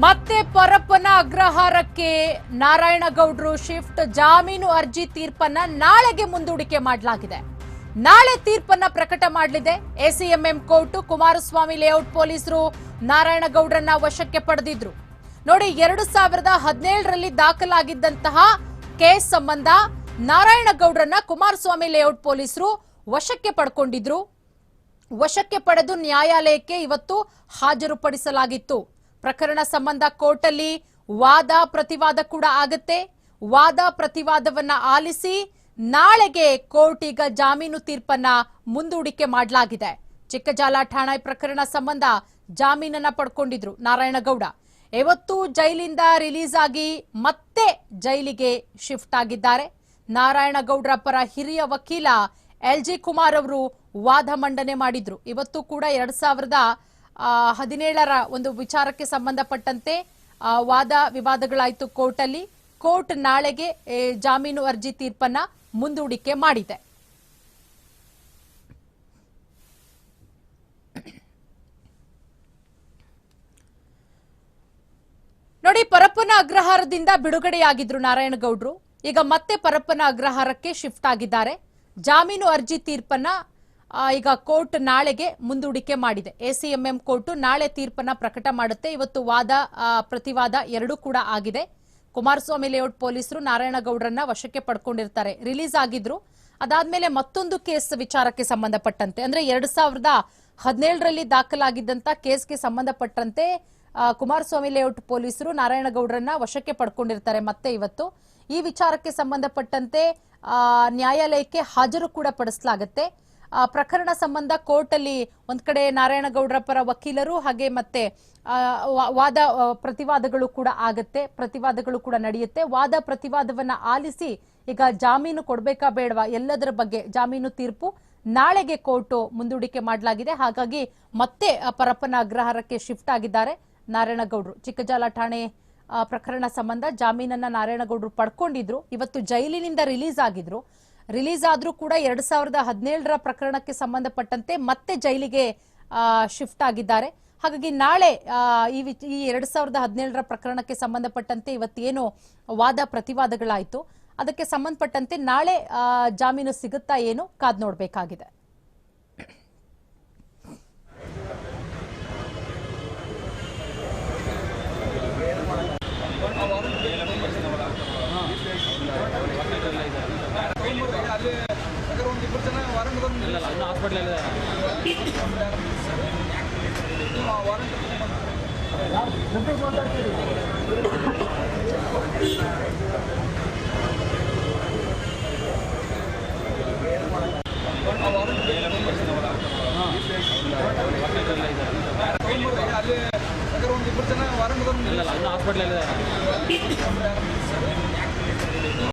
ಮತ್ತೆ ಪರಪ್ಪನ ಅಗ್ರಹಾರಕ್ಕೆ ನಾರಾಯಣಗೌಡರು ಶಿಫ್ಟ್ ಜಾಮೀನು ಅರ್ಜಿ ತೀರ್ಪನ್ನ ನಾಳೆಗೆ ಮುಂದೂಡಿಕೆ ಮಾಡಲಾಗಿದೆ. ನಾಳೆ ತೀರ್ಪನ್ನ ಪ್ರಕಟ ಮಾಡಲಿದೆ. ಎಸಿಎಂಎಂ ಕೋರ್ಟ್, ಕುಮಾರಸ್ವಾಮಿ ಲೇಔಟ್ ಪೊಲೀಸರು ನಾರಾಯಣಗೌಡರನ್ನ ವಶಕ್ಕೆ ಪಡೆದಿದ್ರು. ನೋಡಿ, ಎರಡು ಸಾವಿರದ ಹದಿನೇಳರಲ್ಲಿ ದಾಖಲಾಗಿದ್ದಂತಹ ಕೇಸ್ ಸಂಬಂಧ ನಾರಾಯಣಗೌಡರನ್ನ ಕುಮಾರಸ್ವಾಮಿ ಲೇಔಟ್ ಪೊಲೀಸರು ವಶಕ್ಕೆ ಪಡ್ಕೊಂಡಿದ್ರು. ವಶಕ್ಕೆ ಪಡೆದು ನ್ಯಾಯಾಲಯಕ್ಕೆ ಇವತ್ತು ಹಾಜರುಪಡಿಸಲಾಗಿತ್ತು. ಪ್ರಕರಣ ಸಂಬಂಧ ಕೋರ್ಟಲ್ಲಿ ವಾದ ಪ್ರತಿವಾದ ಕೂಡ ಆಗತ್ತೆ. ವಾದ ಪ್ರತಿವಾದವನ್ನ ಆಲಿಸಿ ನಾಳೆಗೆ ಕೋರ್ಟ್ ಈಗ ಜಾಮೀನು ತೀರ್ಪನ್ನ ಮುಂದೂಡಿಕೆ ಮಾಡಲಾಗಿದೆ. ಚಿಕ್ಕಜಾಲ ಠಾಣೆ ಪ್ರಕರಣ ಸಂಬಂಧ ಜಾಮೀನನ್ನ ಪಡ್ಕೊಂಡಿದ್ರು ನಾರಾಯಣಗೌಡ. ಇವತ್ತು ಜೈಲಿಂದ ರಿಲೀಸ್ ಆಗಿ ಮತ್ತೆ ಜೈಲಿಗೆ ಶಿಫ್ಟ್ ಆಗಿದ್ದಾರೆ. ನಾರಾಯಣಗೌಡರ ಪರ ಹಿರಿಯ ವಕೀಲ ಎಲ್ ಜಿ ಕುಮಾರ್ ಅವರು ವಾದ ಮಂಡನೆ ಮಾಡಿದ್ರು. ಇವತ್ತು ಕೂಡ ಎರಡ್ ಸಾವಿರದ ಹದಿನೇಳರ ಒಂದು ವಿಚಾರಕ್ಕೆ ಸಂಬಂಧಪಟ್ಟಂತೆ ವಾದ ವಾದ ಕೋರ್ಟ್ ಕೋರ್ಟಲ್ಲಿ. ಕೋರ್ಟ್ ನಾಳೆಗೆ ಜಾಮೀನು ಅರ್ಜಿ ತೀರ್ಪನ್ನ ಮುಂದೂಡಿಕೆ ಮಾಡಿದೆ. ನೋಡಿ, ಪರಪ್ಪನ ಅಗ್ರಹಾರದಿಂದ ಬಿಡುಗಡೆಯಾಗಿದ್ರು ನಾರಾಯಣಗೌಡ್ರು. ಈಗ ಮತ್ತೆ ಪರಪ್ಪನ ಅಗ್ರಹಾರಕ್ಕೆ ಶಿಫ್ಟ್ ಆಗಿದ್ದಾರೆ. ಜಾಮೀನು ಅರ್ಜಿ ತೀರ್ಪನ್ನ ಈಗ ಕೋರ್ಟ್ ನಾಳೆಗೆ ಮುಂದೂಡಿಕೆ ಮಾಡಿದೆ. ಎಸಿಎಂಎಂ ಕೋರ್ಟ್ ನಾಳೆ ತೀರ್ಪನ್ನ ಪ್ರಕಟ ಮಾಡುತ್ತೆ. ಇವತ್ತು ವಾದ ಪ್ರತಿವಾದ ಎರಡೂ ಕೂಡ ಆಗಿದೆ. ಕುಮಾರಸ್ವಾಮಿ ಲೇಔಟ್ ಪೊಲೀಸರು ನಾರಾಯಣಗೌಡರನ್ನ ವಶಕ್ಕೆ ಪಡ್ಕೊಂಡಿರ್ತಾರೆ. ರಿಲೀಸ್ ಆಗಿದ್ರು. ಅದಾದ್ಮೇಲೆ ಮತ್ತೊಂದು ಕೇಸ್ ವಿಚಾರಕ್ಕೆ ಸಂಬಂಧಪಟ್ಟಂತೆ, ಅಂದ್ರೆ ಎರಡ್ ಸಾವಿರದ ಹದಿನೇಳರಲ್ಲಿ ದಾಖಲಾಗಿದ್ದಂತ ಕೇಸ್ಗೆ ಸಂಬಂಧಪಟ್ಟಂತೆ ಕುಮಾರಸ್ವಾಮಿ ಲೇಔಟ್ ಪೊಲೀಸರು ನಾರಾಯಣಗೌಡರನ್ನ ವಶಕ್ಕೆ ಪಡ್ಕೊಂಡಿರ್ತಾರೆ ಮತ್ತೆ ಇವತ್ತು. ಈ ವಿಚಾರಕ್ಕೆ ಸಂಬಂಧಪಟ್ಟಂತೆ ನ್ಯಾಯಾಲಯಕ್ಕೆ ಹಾಜರು ಕೂಡ ಪಡಿಸಲಾಗುತ್ತೆ. ಪ್ರಕರಣ ಸಂಬಂಧ ಕೋರ್ಟ್ ಅಲ್ಲಿ ಒಂದ್ ಕಡೆ ನಾರಾಯಣಗೌಡರ ಪರ ವಕೀಲರು ಹಾಗೆ ಮತ್ತೆ ವಾದ ಪ್ರತಿವಾದಗಳು ಕೂಡ ಆಗತ್ತೆ, ಪ್ರತಿವಾದಗಳು ಕೂಡ ನಡೆಯುತ್ತೆ. ವಾದ ಪ್ರತಿವಾದವನ್ನ ಆಲಿಸಿ ಈಗ ಜಾಮೀನು ಕೊಡ್ಬೇಕಾ ಬೇಡವಾ ಎಲ್ಲದರ ಬಗ್ಗೆ ಜಾಮೀನು ತೀರ್ಪು ನಾಳೆಗೆ ಕೋರ್ಟ್ ಮುಂದೂಡಿಕೆ ಮಾಡಲಾಗಿದೆ. ಹಾಗಾಗಿ ಮತ್ತೆ ಪರಪ್ಪನ ಅಗ್ರಹಾರಕ್ಕೆ ಶಿಫ್ಟ್ ಆಗಿದ್ದಾರೆ ನಾರಾಯಣಗೌಡರು. ಚಿಕ್ಕಜಾಲ ಠಾಣೆ ಪ್ರಕರಣ ಸಂಬಂಧ ಜಾಮೀನನ್ನ ನಾರಾಯಣಗೌಡರು ಪಡ್ಕೊಂಡಿದ್ರು. ಇವತ್ತು ಜೈಲಿನಿಂದ ರಿಲೀಸ್ ಆಗಿದ್ರು. ರಿಲೀಸ್ ಆದರೂ ಕೂಡ ಎರಡ್ ಸಾವಿರದ ಹದಿನೇಳರ ಪ್ರಕರಣಕ್ಕೆ ಸಂಬಂಧಪಟ್ಟಂತೆ ಮತ್ತೆ ಜೈಲಿಗೆ ಶಿಫ್ಟ್ ಆಗಿದ್ದಾರೆ. ಹಾಗಾಗಿ ನಾಳೆ ಈ ಈ ಎರಡ್ ಸಾವಿರದ ಹದಿನೇಳರ ಪ್ರಕರಣಕ್ಕೆ ಸಂಬಂಧಪಟ್ಟಂತೆ ಇವತ್ತೇನು ವಾದ ಪ್ರತಿವಾದಗಳಾಯಿತು. ಅದಕ್ಕೆ ಸಂಬಂಧಪಟ್ಟಂತೆ ನಾಳೆ ಜಾಮೀನು ಸಿಗುತ್ತಾ ಏನು ಕಾದ್ ನೋಡ್ಬೇಕಾಗಿದೆ. ಅಲ್ಲಿ ಒಂದು ಇಬ್ಬರು ಜನ ವಾರಂಟ್ ಹಾಸ್ಪಿಟಲ್